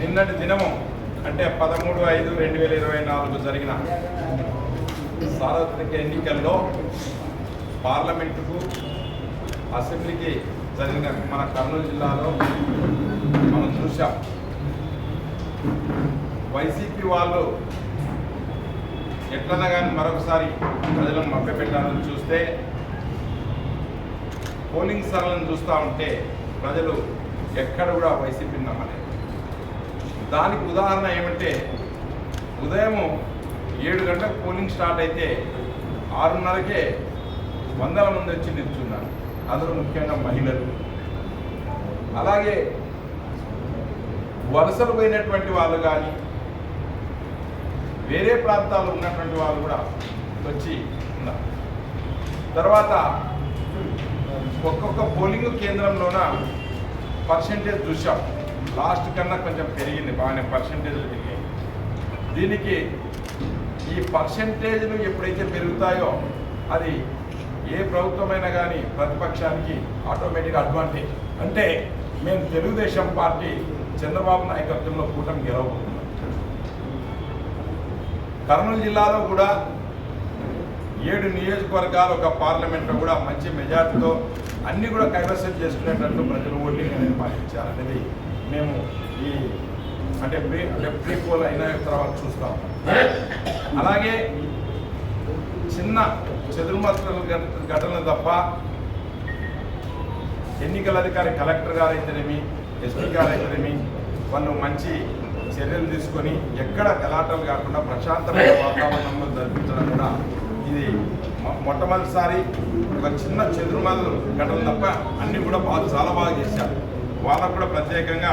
నిన్నటి దినము అంటే పదమూడు ఐదు రెండు వేల ఇరవై నాలుగు జరిగిన సార్వత్రిక ఎన్నికల్లో పార్లమెంటుకు అసెంబ్లీకి జరిగిన మన కర్నూలు జిల్లాలో మనం చూసాం వైసీపీ వాళ్ళు ఎట్లన్నా కానీ మరొకసారి ప్రజలను మభ్యపెట్టాలని చూస్తే పోలింగ్ సరళను చూస్తూ ఉంటే ప్రజలు ఎక్కడ కూడా వైసీపీ నమ్మలేదు. దానికి ఉదాహరణ ఏమంటే ఉదయం ఏడు గంటలకు పోలింగ్ స్టార్ట్ అయితే ఆరున్నరకే వందల మంది వచ్చి నిల్చున్నారు. అందులో ముఖ్యంగా మహిళలు. అలాగే వలసలు పోయినటువంటి వాళ్ళు కానీ వేరే ప్రాంతాల్లో ఉన్నటువంటి వాళ్ళు కూడా వచ్చి ఉన్నారు. తర్వాత ఒక్కొక్క పోలింగ్ కేంద్రంలోన పర్సంటేజ్ చూసాం లాస్ట్ కన్నా కొంచెం పెరిగింది బాగానే పర్సంటేజ్లు పెరిగాయి. దీనికి ఈ పర్సంటేజ్లు ఎప్పుడైతే పెరుగుతాయో అది ఏ ప్రభుత్వమైనా కానీ ప్రతిపక్షానికి ఆటోమేటిక్ అడ్వాంటేజ్ అంటే మేము తెలుగుదేశం పార్టీ చంద్రబాబు నాయకత్వంలో కూటమి గెలవబోతున్నాం. కర్నూలు జిల్లాలో కూడా ఏడు నియోజకవర్గాలు ఒక పార్లమెంట్లో కూడా మంచి మెజార్టీతో అన్నీ కూడా కైవసం చేసుకునేటట్లు ప్రజలు ఓటింగ్ నిర్మాణించారు మేము ఈ అంటే ప్రీ అంటే ప్రీ పోల్ అయిన తర్వాత చూస్తాం. అలాగే చిన్న చెదురుమతుల ఘటనలు తప్ప ఎన్నికల అధికారి కలెక్టర్ గారు అయితేనేమి ఎస్పీ గారు అయితేనేమి వాళ్ళు మంచి చర్యలు తీసుకొని ఎక్కడ గలాటలు కాకుండా ప్రశాంతమైన వాతావరణంలో జరిపించడం కూడా ఇది మొట్టమొదటిసారి ఒక చిన్న చెదురుమలు ఘటన తప్ప అన్నీ కూడా బాగా చాలా బాగా చేశారు. వాళ్ళకు కూడా ప్రత్యేకంగా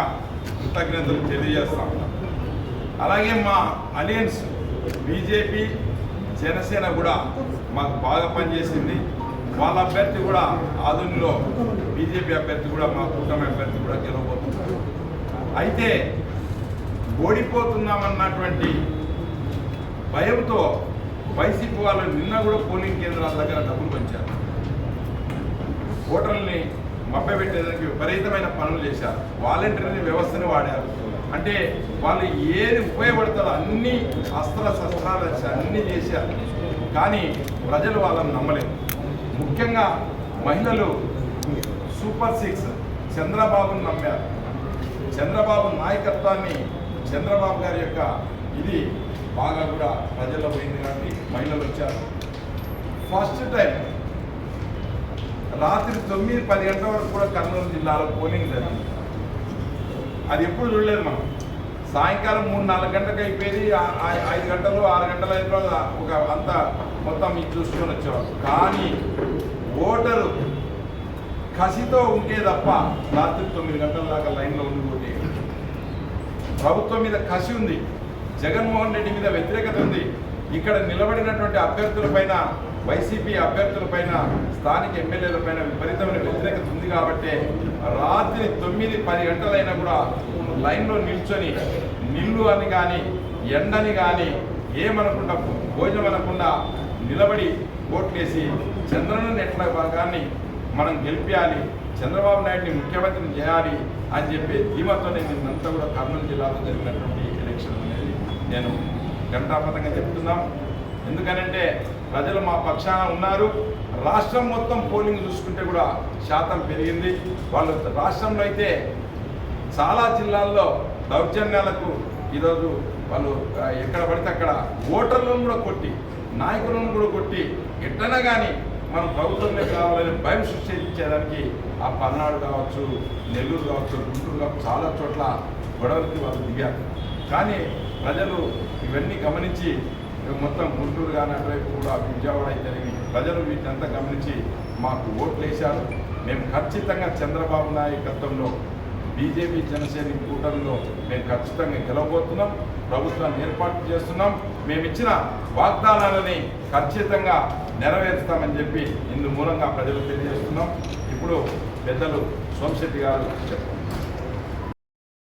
కృతజ్ఞతలు తెలియజేస్తా అలాగే మా అలయన్స్ బీజేపీ జనసేన కూడా మాకు బాగా పనిచేసింది. వాళ్ళ అభ్యర్థి కూడా ఆధునిలో బీజేపీ అభ్యర్థి కూడా మా కూటమి అభ్యర్థి కూడా గెలవబోతున్నారు. అయితే ఓడిపోతున్నామన్నటువంటి భయంతో వైసీపీ వాళ్ళు నిన్న కూడా పోలింగ్ కేంద్రాల దగ్గర డబ్బులు పంచారు. ఓటర్ని మభ్యపెట్టేదానికి విపరీతమైన పనులు చేశారు. వాలంటీర్ని వ్యవస్థని వాడారు. అంటే వాళ్ళు ఏది ఉపయోగపడతారో అన్ని అస్త్ర శస్త్రాలు అన్ని చేశారు. కానీ ప్రజలు వాళ్ళని నమ్మలేదు. ముఖ్యంగా మహిళలు సూపర్ సిక్స్ చంద్రబాబును నమ్మారు. చంద్రబాబు నాయకత్వాన్ని చంద్రబాబు గారి యొక్క ఇది బాగా కూడా ప్రజల్లో పోయింది కాబట్టి మహిళలు వచ్చారు. ఫస్ట్ టైం రాత్రి తొమ్మిది పది గంటల వరకు కూడా కర్నూలు జిల్లాలో పోలింగ్ జరిగింది. అది ఎప్పుడు చూడలేదు మనం. సాయంకాలం మూడు నాలుగు గంటలకు అయిపోయేది ఐదు గంటలు ఆరు గంటల అయిపోయి ఒక అంత మొత్తం ఇది చూసుకొని వచ్చేవాళ్ళు. కానీ ఓటరు కసితో ఉంటే తప్ప రాత్రి తొమ్మిది గంటల దాకా లైన్లో ఉండిపోయి ప్రభుత్వం మీద కసి ఉంది జగన్మోహన్ రెడ్డి మీద వ్యతిరేకత ఉంది. ఇక్కడ నిలబడినటువంటి అభ్యర్థుల పైన వైసీపీ అభ్యర్థులపైన స్థానిక ఎమ్మెల్యేలపైన విపరీతమైన వ్యతిరేకత ఉంది కాబట్టి రాత్రి తొమ్మిది పది గంటలైనా కూడా లైన్లో నిల్చొని నిల్లు అని కానీ ఎండని కానీ ఏమనకుండా భోజనం అనకుండా నిలబడి ఓట్లేసి చంద్రను ఎట్ల భాగాన్ని మనం గెలిపించాలి చంద్రబాబు నాయుడిని ముఖ్యమంత్రిని చేయాలి అని చెప్పి ధీమతో నిన్నంతా కూడా కర్నూలు జిల్లాలో జరిగినటువంటి ఎలక్షన్ అనేది నేను ఘంటాపథంగా చెప్తున్నాం. ఎందుకనంటే ప్రజలు మా పక్షాన ఉన్నారు. రాష్ట్రం మొత్తం పోలింగ్ చూసుకుంటే కూడా శాతం పెరిగింది. వాళ్ళు రాష్ట్రంలో అయితే చాలా జిల్లాల్లో దౌర్జన్యాలకు ఈరోజు వాళ్ళు ఎక్కడ పడితే అక్కడ ఓటర్లను కూడా కొట్టి నాయకులను కూడా కొట్టి ఎట్టనా కానీ మనం ప్రభుత్వమే కావాలని భయం సృష్టించేదానికి ఆ పల్నాడు కావచ్చు నెల్లూరు కావచ్చు గుంటూరు కావచ్చు చాలా చోట్ల గొడవలకి వాళ్ళు దిగారు. కానీ ప్రజలు ఇవన్నీ గమనించి మొత్తం గుంటూరు కానీ అటువైపు కూడా విజయవాడ జరిగి ప్రజలు వీటినంతా గమనించి మాకు ఓట్లు వేశారు మేము ఖచ్చితంగా చంద్రబాబు నాయకత్వంలో బీజేపీ జనసేన కూటమిలో మేము ఖచ్చితంగా గెలవబోతున్నాం. ప్రభుత్వాన్ని ఏర్పాటు చేస్తున్నాం. మేము ఇచ్చిన వాగ్దానాలని ఖచ్చితంగా నెరవేరుస్తామని చెప్పి ఇందు మూలంగా ప్రజలు తెలియజేస్తున్నాం. ఇప్పుడు పెద్దలు సోమశెట్టి గారు చెప్తారు